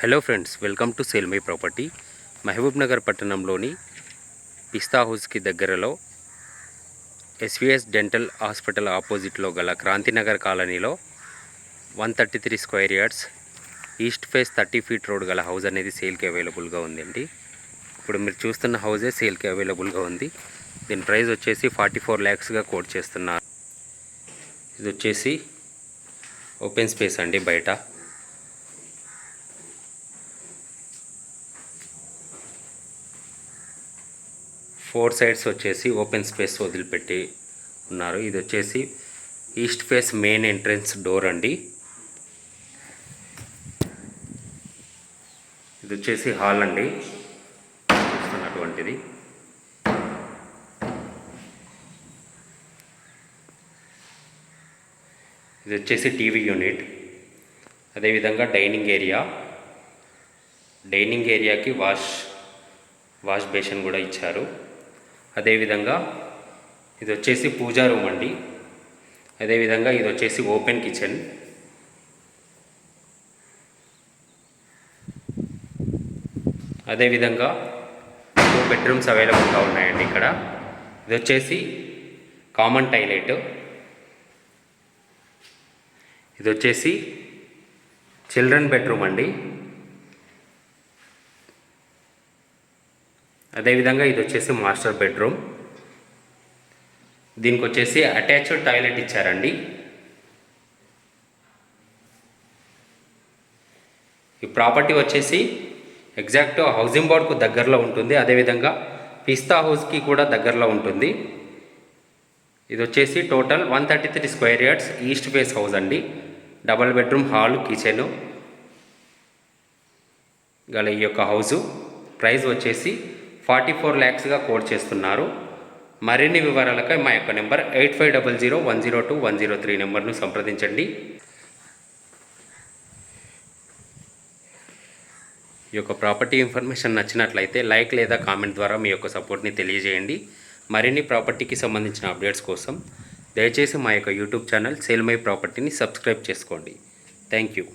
Hello friends welcome to sale my property Mahabubnagar పట్టణంలోని పిస్తా హౌస్కి దగ్గరలో ఎస్విఎస్ డెంటల్ హాస్పిటల్ ఆపోజిట్లో గల క్రాంతినగర్ కాలనీలో one thirty three square yards east face thirty feet road గల హౌస్ అనేది సేల్కి అవైలబుల్గా ఉందండి. ఇప్పుడు మీరు చూస్తున్న హౌజే సేల్కి అవైలబుల్గా ఉంది. దీని ప్రైస్ వచ్చేసి ఫార్టీ ఫోర్ ల్యాక్స్గా కోట్ చేస్తున్నారు. ఇది వచ్చేసి ఓపెన్ స్పేస్ అండి బయట. ఫోర్ సైడ్స్ వచ్చేసి ఓపెన్ స్పేస్ వదిలిపెట్టి ఉన్నారు. ఇది వచ్చేసి east face main entrance door అండి. ఇది వచ్చేసి హాల్ అండి. చూస్తున్నటువంటిది. ఇది వచ్చేసి టీవీ యూనిట్. అదేవిధంగా డైనింగ్ ఏరియా. డైనింగ్ ఏరియాకి వాష్ వాష్ బేసిన్ కూడా ఇచ్చారు. అదేవిధంగా ఇది వచ్చేసి పూజా రూమ్ అండి. అదేవిధంగా ఇది వచ్చేసి ఓపెన్ కిచెన్. అదేవిధంగా టూ బెడ్రూమ్స్ అవైలబుల్గా ఉన్నాయండి ఇక్కడ. ఇది వచ్చేసి కామన్ టాయిలెట్. ఇది వచ్చేసి చిల్డ్రన్ బెడ్రూమ్ అండి. అదేవిధంగా ఇది వచ్చేసి మాస్టర్ బెడ్రూమ్. దీనికి వచ్చేసి అటాచ్డ్ టాయిలెట్ ఇచ్చారండి. ఈ ప్రాపర్టీ వచ్చేసి ఎగ్జాక్ట్ హౌసింగ్ బోర్డ్కు దగ్గరలో ఉంటుంది. అదేవిధంగా పిస్తా హౌస్కి కూడా దగ్గరలో ఉంటుంది. ఇది వచ్చేసి total one thirty three square yards east face house అండి. Double bedroom hall kitchen. గల ఈ యొక్క హౌసు. ప్రైస్ వచ్చేసి ఫార్టీ ఫోర్ ల్యాక్స్గా కోడ్ చేస్తున్నారు. మరిన్ని వివరాలకై మా యొక్క number eight five double zero one zero two one zero three నెంబర్ను సంప్రదించండి. ఈ యొక్క ప్రాపర్టీ ఇన్ఫర్మేషన్ నచ్చినట్లయితే లైక్ లేదా కామెంట్ ద్వారా మీ యొక్క సపోర్ట్ని తెలియజేయండి. మరిన్ని ప్రాపర్టీకి సంబంధించిన అప్డేట్స్ కోసం దయచేసి మా యొక్క యూట్యూబ్ ఛానల్ సేల్ మై ప్రాపర్టీని సబ్స్క్రైబ్ చేసుకోండి. Thank you.